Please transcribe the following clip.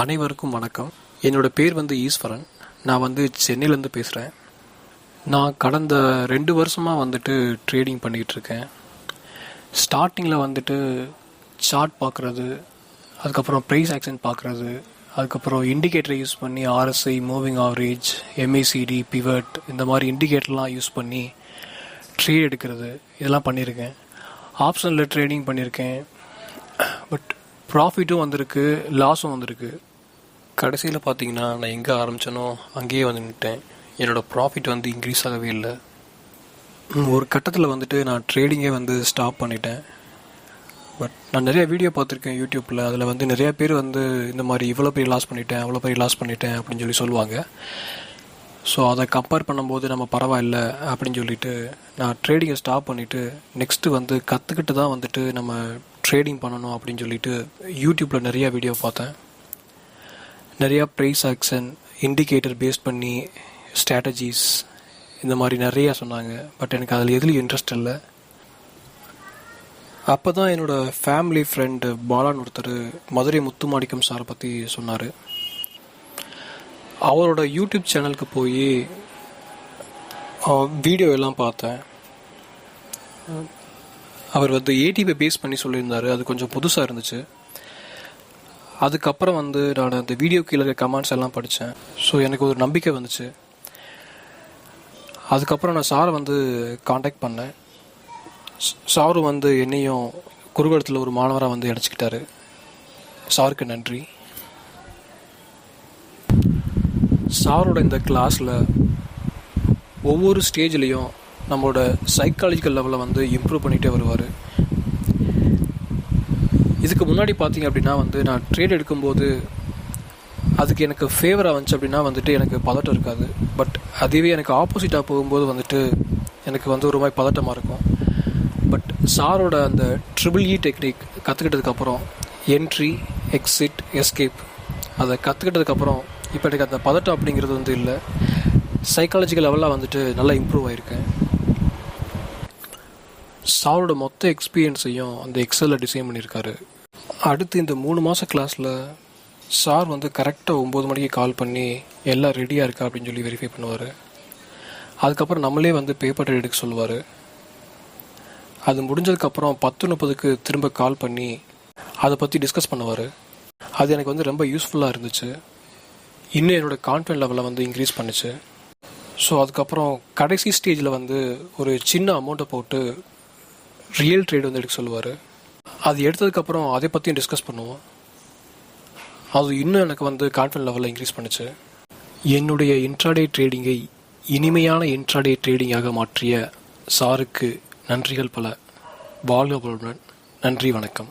அனைவருக்கும் வணக்கம். என்னோட பேர் வந்து ஈஸ்வரன். நான் வந்து சென்னையிலேருந்து பேசுகிறேன் நான் கடந்த ரெண்டு வருஷமாக வந்துட்டு ட்ரேடிங் பண்ணிக்கிட்டு இருக்கேன். ஸ்டார்டிங்கில் வந்துட்டு சார்ட் பார்க்குறது அதுக்கப்புறம் ப்ரைஸ் ஆக்ஷன் பார்க்குறது அதுக்கப்புறம் இண்டிகேட்டரை யூஸ் பண்ணி RSI moving average MACD pivot இந்த மாதிரி இண்டிகேட்டர்லாம் யூஸ் பண்ணி ட்ரேட் எடுக்கிறது இதெல்லாம் பண்ணியிருக்கேன் ஆப்ஷனில் ட்ரேடிங் பண்ணியிருக்கேன் பட் ப்ராஃபிட்டும் வந்திருக்கு லாஸும் வந்திருக்கு. கடைசியில் பார்த்தீங்கன்னா நான் எங்கே ஆரம்பித்தனோ அங்கேயே வந்து நின்ட்டேன் என்னோடய ப்ராஃபிட் வந்து இன்க்ரீஸ் ஆகவே இல்லை. ஒரு கட்டத்தில் வந்துட்டு நான் ட்ரேடிங்கே வந்து ஸ்டாப் பண்ணிட்டேன். பட் நான் நிறையா வீடியோ பார்த்துருக்கேன் யூடியூப்பில் அதில் வந்து நிறையா பேர் வந்து இந்த மாதிரி இவ்வளோ பெரிய லாஸ் பண்ணிட்டேன் அவ்வளோ பெரிய லாஸ் பண்ணிட்டேன் அப்படின்னு சொல்லி சொல்லுவாங்க. ஸோ அதை கம்பேர் பண்ணும்போது நம்ம பரவாயில்ல அப்படின்னு சொல்லிட்டு நான் ட்ரேடிங்கை ஸ்டாப் பண்ணிவிட்டு நெக்ஸ்ட்டு வந்து கற்றுக்கிட்டு தான் வந்துட்டு நம்ம ட்ரேடிங் பண்ணணும் அப்படின்னு சொல்லிட்டு யூடியூப்பில் நிறையா வீடியோ பார்த்தேன். நிறையா ப்ரைஸ் ஆக்ஷன் இண்டிகேட்டர் பேஸ் பண்ணி ஸ்ட்ராட்டஜிஸ் இந்த மாதிரி நிறையா சொன்னாங்க. பட் எனக்கு அதில் எதுலேயும் இன்ட்ரெஸ்ட் இல்லை. அப்போ தான் என்னோட ஃபேமிலி ஃப்ரெண்டு பாலான்னு ஒருத்தர் மதுரை முத்துமாணிக்கம் சாரை பற்றி சொன்னார். அவரோட யூடியூப் சேனலுக்கு போய் வீடியோ எல்லாம் பார்த்தேன். அவர் வந்து ஏடிபி பேஸ் பண்ணி சொல்லியிருந்தாரு. அது கொஞ்சம் புதுசாக இருந்துச்சு. அதுக்கப்புறம் வந்து நான் அந்த வீடியோ கீழே இருக்க கமெண்ட்ஸ் எல்லாம் படித்தேன் ஸோ எனக்கு ஒரு நம்பிக்கை வந்துச்சு. அதுக்கப்புறம் நான் சாரை வந்து காண்டாக்ட் பண்ணேன். சாரு சாரும் வந்து என்னையும் குருகுலத்தில் ஒரு மாணவராக வந்து அடைச்சிக்கிட்டாரு சாருக்கு நன்றி. சாரோட இந்த கிளாஸில் ஒவ்வொரு ஸ்டேஜ்லேயும் நம்மளோட சைக்காலஜிக்கல் லெவலில் வந்து இம்ப்ரூவ் பண்ணிகிட்டே வருவார். இதுக்கு முன்னாடி பார்த்தீங்க அப்படின்னா வந்து நான் ட்ரேட் எடுக்கும்போது அதுக்கு எனக்கு ஃபேவராக வந்துச்சு அப்படின்னா வந்துட்டு எனக்கு பதட்டம் இருக்காது. பட் அதுவே எனக்கு ஆப்போசிட்டாக போகும்போது வந்துட்டு எனக்கு வந்து ஒரு மாதிரி பதட்டமாக இருக்கும். பட் சாரோட அந்த ட்ரிபிள் இ டெக்னிக் கற்றுக்கிட்டதுக்கப்புறம் என்ட்ரி எக்ஸிட் எஸ்கேப் அதை கற்றுக்கிட்டதுக்கப்புறம் இப்போ எனக்கு அந்த பதட்டம் அப்படிங்கிறது வந்து இல்லை. சைக்காலஜிக்கல் லெவலில் வந்துட்டு நல்லா இம்ப்ரூவ் ஆகிருக்கேன் சாரோட மொத்த எக்ஸ்பீரியன்ஸையும் அந்த எக்ஸலில் டிசைன் பண்ணியிருக்காரு. அடுத்து இந்த மூணு மாத கிளாஸில் சார் வந்து கரெக்டாக ஒம்பது மணிக்கு கால் பண்ணி எல்லாம் ரெடியாக இருக்கா? அப்படின்னு சொல்லி வெரிஃபை பண்ணுவார். அதுக்கப்புறம் நம்மளே வந்து பேப்பர் எடுக்க சொல்லுவார். அது முடிஞ்சதுக்கப்புறம் பத்து முப்பதுக்கு திரும்ப கால் பண்ணி அதை பற்றி டிஸ்கஸ் பண்ணுவார். அது எனக்கு வந்து ரொம்ப யூஸ்ஃபுல்லாக இருந்துச்சு. இன்னும் என்னோட கான்ஃபிடன்ட் லெவலை வந்து இன்க்ரீஸ் பண்ணுச்சு. ஸோ அதுக்கப்புறம் கடைசி ஸ்டேஜில் வந்து ஒரு சின்ன அமௌண்ட்டை போட்டு ரியல் ட்ரேட் வந்து எடுக்க சொல்லுவார். அது எடுத்ததுக்கப்புறம் அதை பற்றியும் டிஸ்கஸ் பண்ணுவோம். அது இன்னும் எனக்கு வந்து கான்ஃபிடன்ட் லெவலில் இன்க்ரீஸ் பண்ணுச்சு. என்னுடைய இன்ட்ராடே ட்ரேடிங்கை இனிமையான இன்ட்ராடே ட்ரேடிங்காக மாற்றிய சாருக்கு நன்றிகள் பல. வாழ்க நன்றி வணக்கம்.